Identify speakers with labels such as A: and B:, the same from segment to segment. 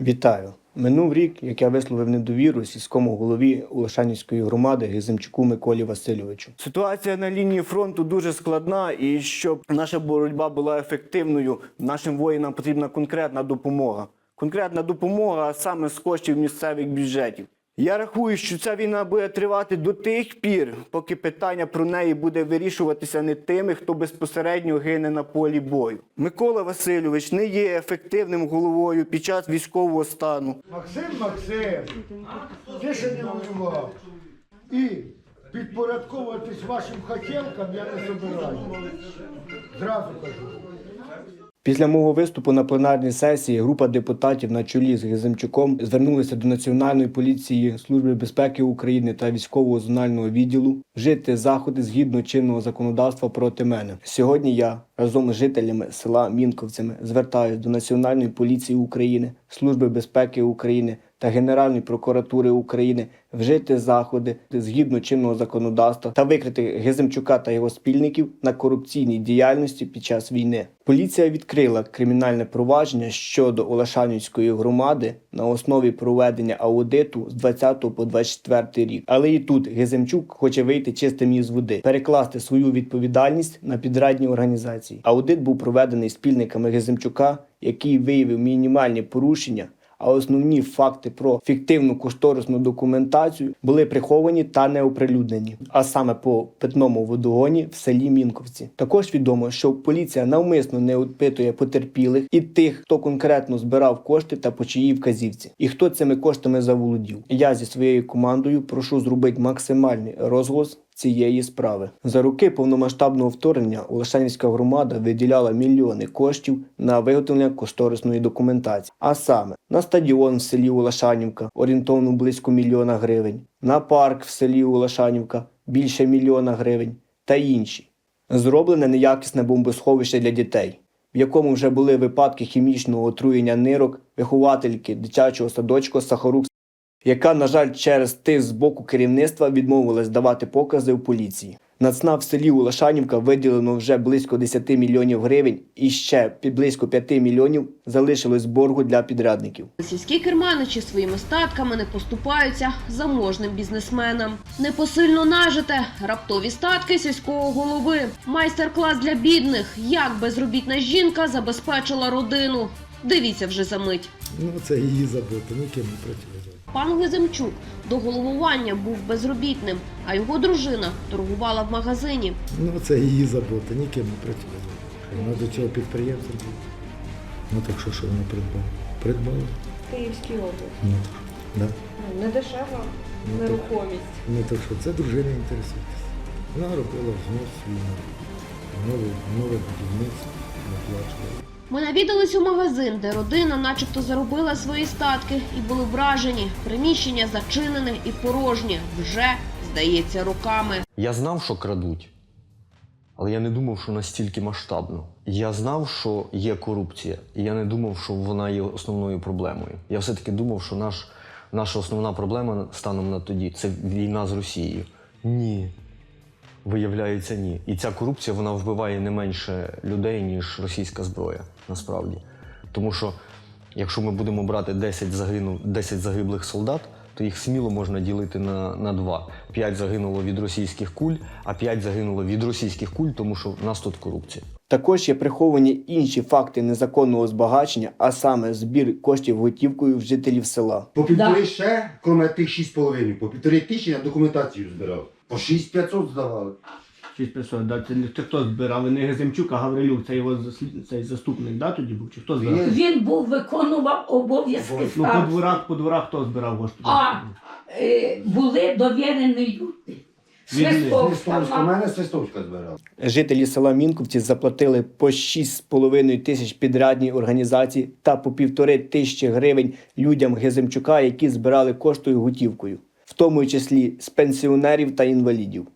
A: Вітаю! Минув рік, як я висловив недовіру сільському голові Улашанівської громади Гизимчуку Миколі Васильовичу. Ситуація на лінії фронту дуже складна, і щоб наша боротьба була ефективною, нашим воїнам потрібна конкретна допомога. Конкретна допомога саме з коштів місцевих бюджетів. Я рахую, що ця війна буде тривати до тих пір, поки питання про неї буде вирішуватися не тими, хто безпосередньо гине на полі бою. Микола Васильович не є ефективним головою під час військового стану.
B: Максим Максим, ти ще не воював. І підпорядковуватись вашим хотілкам я не собираю. Зразу кажу.
A: Після мого виступу на пленарній сесії група депутатів на чолі з Гиземчуком звернулися до Національної поліції, Служби безпеки України та військового зонального відділу вжити заходи згідно чинного законодавства проти мене. Сьогодні я разом з жителями села Мінковцями звертаюся до Національної поліції України, Служби безпеки України та Генеральної прокуратури України вжити заходи згідно чинного законодавства та викрити Гиземчука та його спільників на корупційній діяльності під час війни. Поліція відкрила кримінальне провадження щодо Олешанівської громади на основі проведення аудиту з 20 по 24 рік. Але і тут Гиземчук хоче вийти чистим із води, перекласти свою відповідальність на підрядні організації. Аудит був проведений спільниками Гиземчука, який виявив мінімальні порушення. А основні факти про фіктивну кошторисну документацію були приховані та не оприлюднені, а саме по питному водогоні в селі Мінковці. Також відомо, що поліція навмисно не опитує потерпілих і тих, хто конкретно збирав кошти та по чиїй вказівці, і хто цими коштами заволодів. Я зі своєю командою прошу зробити максимальний розголос цієї справи. За роки повномасштабного вторгнення Олешанівська громада виділяла мільйони коштів на виготовлення кошторисної документації, а саме на стадіон в селі Олешанівка орієнтовно близько мільйона гривень, на парк в селі Олешанівка більше мільйона гривень та інші. Зроблене неякісне бомбосховище для дітей, в якому вже були випадки хімічного отруєння нирок виховательки дитячого садочку Сахарук яка, на жаль, через тиск з боку керівництва відмовилась давати покази в поліції. На ЦНАП в селі Улашанівка виділено вже близько 10 мільйонів гривень і ще під близько 5 мільйонів залишилось боргу для підрядників.
C: Сільські керманичі своїми статками не поступаються заможним бізнесменам. Непосильно нажите раптові статки сільського голови. Майстер-клас для бідних. Як безробітна жінка забезпечила родину. Дивіться вже за мить.
B: Ну, це її забота, ніким не працює.
C: Пан Гиземчук до головування був безробітним, а його дружина торгувала в магазині.
B: Ну, це її забота, ніким не працює. Вона до цього підприємця була. Ну так що, що вона придбала? Придбала?
D: Київській області.
B: Ну, да.
D: Ну, Не дешева
B: Ну, так.
D: нерухомість.
B: ну так що, це дружина інтересується. Вона робила взнос свій нове, нове будівництво, наплачувала.
C: Ми навідались у магазин, де родина начебто заробила свої статки і були вражені. Приміщення зачинене і порожнє. Вже здається руками.
E: Я знав, що крадуть, але я не думав, що настільки масштабно. Я знав, що є корупція, і я не думав, що вона є основною проблемою. Я все-таки думав, що наш, наша основна проблема станом на тоді це війна з Росією. Ні. Виявляється, ні. І ця корупція вона вбиває не менше людей, ніж російська зброя, насправді. Тому що якщо ми будемо брати 10, загину, 10 загиблих солдат, то їх сміло можна ділити на, на два. П'ять загинуло від російських куль, а п'ять загинуло від російських куль, тому що в нас тут корупція.
A: Також є приховані інші факти незаконного збагачення, а саме збір коштів готівкою в жителів села.
F: По півтори ще, крім тих 6,5, по півтори тисячі я документацію збирав. По 6500 здавали.
A: 6500, да, це, це хто збирав? Не Геземчук, а Гаврилюк, це його цей заступник, да, тоді був? Чи хто збирав?
F: Є.
G: Він був виконував обов'язки
F: Ну,
A: Ну, по дворах, по дворах хто збирав гошти?
G: А е, були довірені люди.
A: Від.
G: Свистовська
F: Свистовська,
G: мама.
F: мене Свистовська збирав.
A: Жителі села Мінковці заплатили по 6,5 тисяч підрядній організації та по півтори тисячі гривень людям Геземчука, які збирали коштою готівкою, тому числі з пенсіонерів та інвалідів.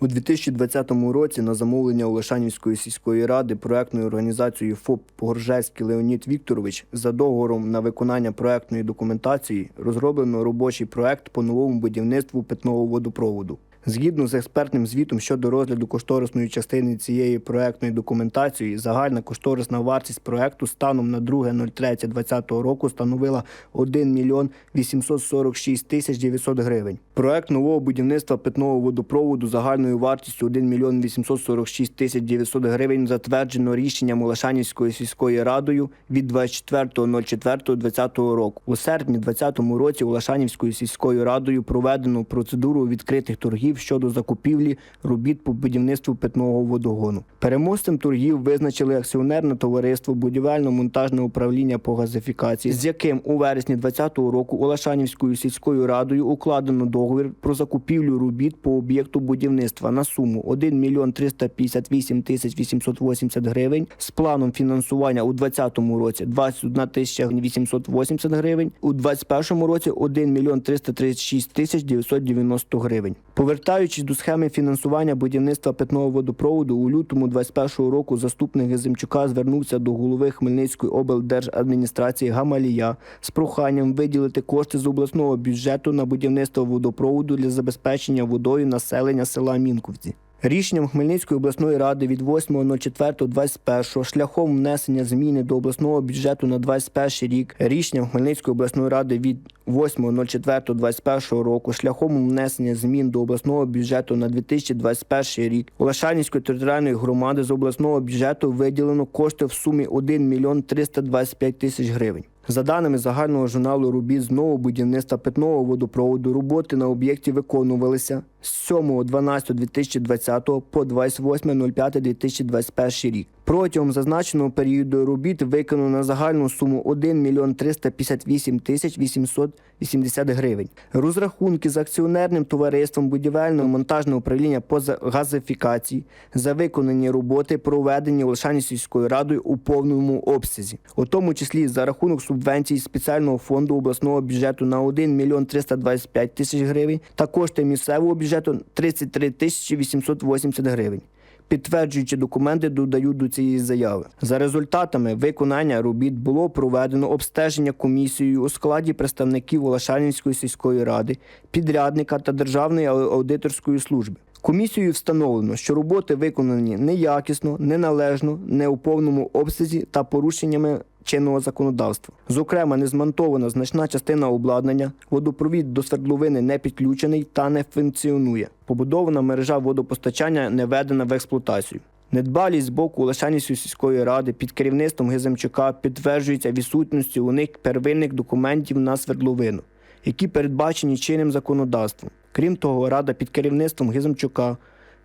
A: У 2020 році на замовлення Олешанівської сільської ради проектною організацією ФОП Погоржецький Леонід Вікторович за договором на виконання проектної документації розроблено робочий проект по новому будівництву питного водопроводу. Згідно з експертним звітом щодо розгляду кошторисної частини цієї проектної документації, загальна кошторисна вартість проекту станом на 2.03.2020 року становила 1 мільйон 846 тисяч 900 гривень. Проект нового будівництва питного водопроводу загальною вартістю 1 мільйон 846 тисяч 900 гривень затверджено рішенням Олешанівською сільською радою від 24.04.2020 року. У серпні 2020 році Олешанівською сільською радою проведено процедуру відкритих торгів щодо закупівлі робіт по будівництву питного водогону. Переможцем торгів визначили акціонерне товариство будівельно-монтажне управління по газифікації, з яким у вересні 2020 року Олешанівською сільською радою укладено договір про закупівлю робіт по об'єкту будівництва на суму 1 мільйон 358 тисяч 880 гривень з планом фінансування у 2020 році 21 тисяча 880 гривень, у 2021 році 1 мільйон 336 тисяч 990 гривень. Повертаючись до схеми фінансування будівництва питного водопроводу, у лютому 2021 року заступник Геземчука звернувся до голови Хмельницької облдержадміністрації Гамалія з проханням виділити кошти з обласного бюджету на будівництво водопроводу для забезпечення водою населення села Мінковці. Рішенням Хмельницької обласної ради від 8.04.21 шляхом внесення зміни до обласного бюджету на 21 рік, рішенням Хмельницької обласної ради від 8.04.21 року шляхом внесення змін до обласного бюджету на 2021 рік. Олешанівської територіальної громади з обласного бюджету виділено кошти в сумі 1 мільйон 325 тисяч гривень. За даними загального журналу робіт з нового будівництва питного водопроводу, роботи на об'єкті виконувалися з 7.12.2020 по 28.05.2021 рік. Протягом зазначеного періоду робіт виконано на загальну суму 1 мільйон 358 тисяч 880 гривень. Розрахунки з акціонерним товариством будівельного монтажного управління по газифікації за виконані роботи проведені Олешані сільською радою у повному обсязі, у тому числі за рахунок субвенцій спеціального фонду обласного бюджету на 1 мільйон 325 тисяч гривень та кошти місцевого бюджету 33 тисячі 880 гривень. Підтверджуючи документи, додають до цієї заяви. За результатами виконання робіт було проведено обстеження комісією у складі представників Олешанівської сільської ради, підрядника та Державної аудиторської служби. Комісією встановлено, що роботи виконані неякісно, неналежно, не у повному обсязі та порушеннями чинного законодавства. Зокрема, не змонтована значна частина обладнання, водопровід до свердловини не підключений та не функціонує. Побудована мережа водопостачання не введена в експлуатацію. Недбалість з боку Олешанівської сільської ради під керівництвом Гиземчука підтверджується відсутністю у них первинних документів на свердловину, які передбачені чинним законодавством. Крім того, рада під керівництвом Гиземчука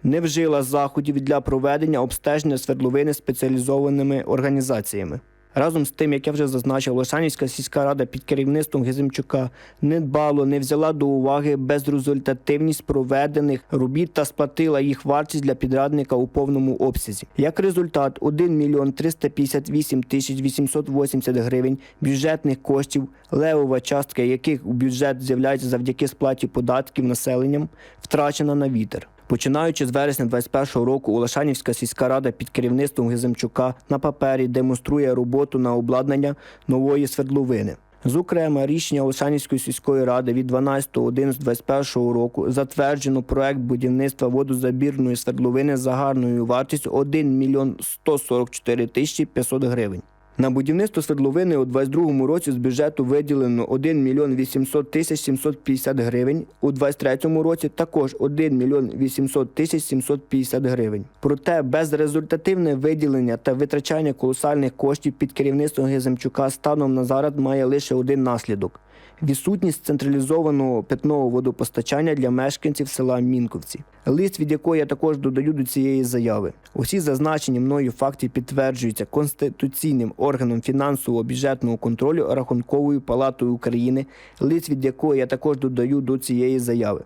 A: не вжила заходів для проведення обстеження свердловини спеціалізованими організаціями. Разом з тим, як я вже зазначив, Лошанівська сільська рада під керівництвом Гизимчука не дбало, не взяла до уваги безрезультативність проведених робіт та сплатила їх вартість для підрядника у повному обсязі. Як результат, 1 мільйон 358 тисяч 880 гривень бюджетних коштів, левова частка яких у бюджет з'являється завдяки сплаті податків населенням, втрачена на вітер. Починаючи з вересня 2021 року, Олешанівська сільська рада під керівництвом Гиземчука на папері демонструє роботу на обладнання нової свердловини. Зокрема, рішення Олешанівської сільської ради від 12.11.21 року затверджено проект будівництва водозабірної свердловини загальною вартістю 1 мільйон 144 тисячі 500 гривень. На будівництво свердловини у 2022 році з бюджету виділено 1 мільйон 800 тисяч 750 гривень, у 2023 році також 1 мільйон 800 тисяч 750 гривень. Проте безрезультативне виділення та витрачання колосальних коштів під керівництвом Геземчука станом на зараз має лише один наслідок – відсутність централізованого питного водопостачання для мешканців села Мінковці. Лист, від якого я також додаю до цієї заяви. Усі зазначені мною факти підтверджуються конституційним органом фінансового бюджетного контролю Рахунковою палатою України, лист від якого я також додаю до цієї заяви.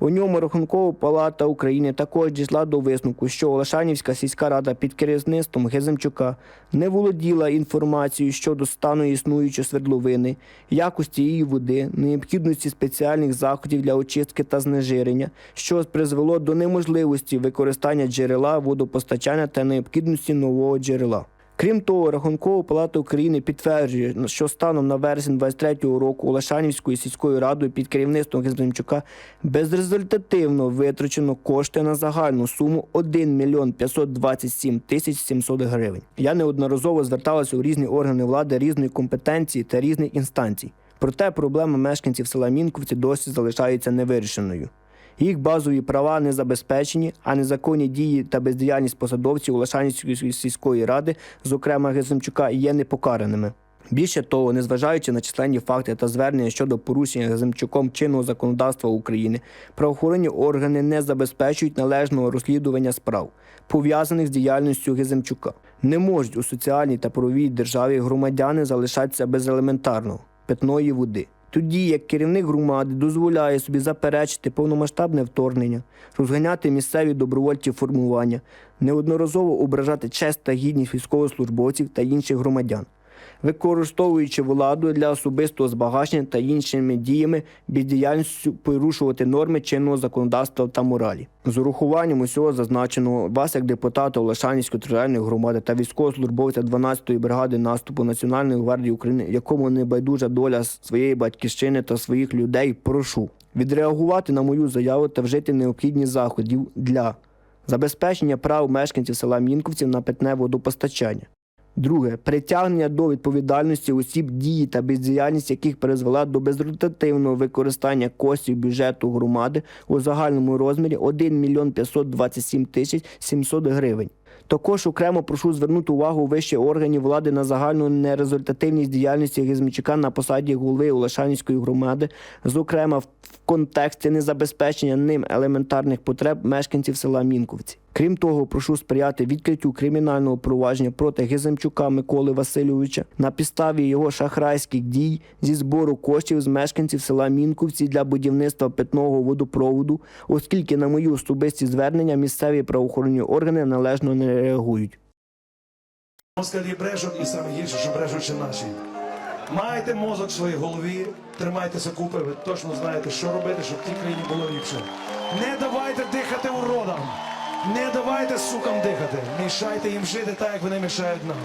A: У ньому Рахункова палата України також дійшла до висновку, що Олешанівська сільська рада під керівництвом Геземчука не володіла інформацією щодо стану існуючої свердловини, якості її води, необхідності спеціальних заходів для очистки та знежирення, що призвело до неможливості використання джерела водопостачання та необхідності нового джерела. Крім того, Рахункова палата України підтверджує, що станом на вересень 23-го року Олешанівською сільською радою під керівництвом Геземчука безрезультативно витрачено кошти на загальну суму 1 мільйон 527 тисяч 700 гривень. Я неодноразово зверталася у різні органи влади різної компетенції та різних інстанцій. Проте проблема мешканців села Мінковці досі залишається невирішеною. Їх базові права не забезпечені, а незаконні дії та бездіяльність посадовців Олешанівської сільської ради, зокрема Геземчука, є непокараними. Більше того, незважаючи на численні факти та звернення щодо порушення Геземчуком чинного законодавства України, правоохоронні органи не забезпечують належного розслідування справ, пов'язаних з діяльністю Геземчука. Не можуть у соціальній та правовій державі громадяни залишатися без елементарного питної води. Тоді як керівник громади дозволяє собі заперечити повномасштабне вторгнення, розганяти місцеві добровольчі формування, неодноразово ображати честь та гідність військовослужбовців та інших громадян, використовуючи владу для особистого збагачення та іншими діями, бездіяльністю порушувати норми чинного законодавства та моралі. З урахуванням усього зазначеного, вас, як депутата Олешанівської територіальної громади та військовослужбовця 12-ї бригади наступу Національної гвардії України, якому не байдужа доля своєї батьківщини та своїх людей, прошу відреагувати на мою заяву та вжити необхідні заходів для забезпечення прав мешканців села Мінковців на питне водопостачання. Друге притягнення до відповідальності осіб дії та бездіяльність, яких призвела до безрезультативного використання коштів бюджету громади у загальному розмірі 1 мільйон 527 тисяч 700 гривень. Також окремо прошу звернути увагу вищих органів влади на загальну нерезультативність діяльності Гізмічука на посаді голови Олешанівської громади, зокрема в контексті незабезпечення ним елементарних потреб мешканців села Мінковці. Крім того, прошу сприяти відкриттю кримінального провадження проти Гиземчука Миколи Васильовича на підставі його шахрайських дій зі збору коштів з мешканців села Мінковці для будівництва питного водопроводу, оскільки на мої особисті звернення місцеві правоохоронні органи належно не реагують.
H: Москалі брешуть і саме гірше, що ще наші. Майте мозок в своїй голові, тримайтеся купи, ви точно знаєте, що робити, щоб в тій країні було ліпше. Не давайте дихати уродам. Не давайте сукам дихати. Мішайте їм жити так, як вони мішають нам.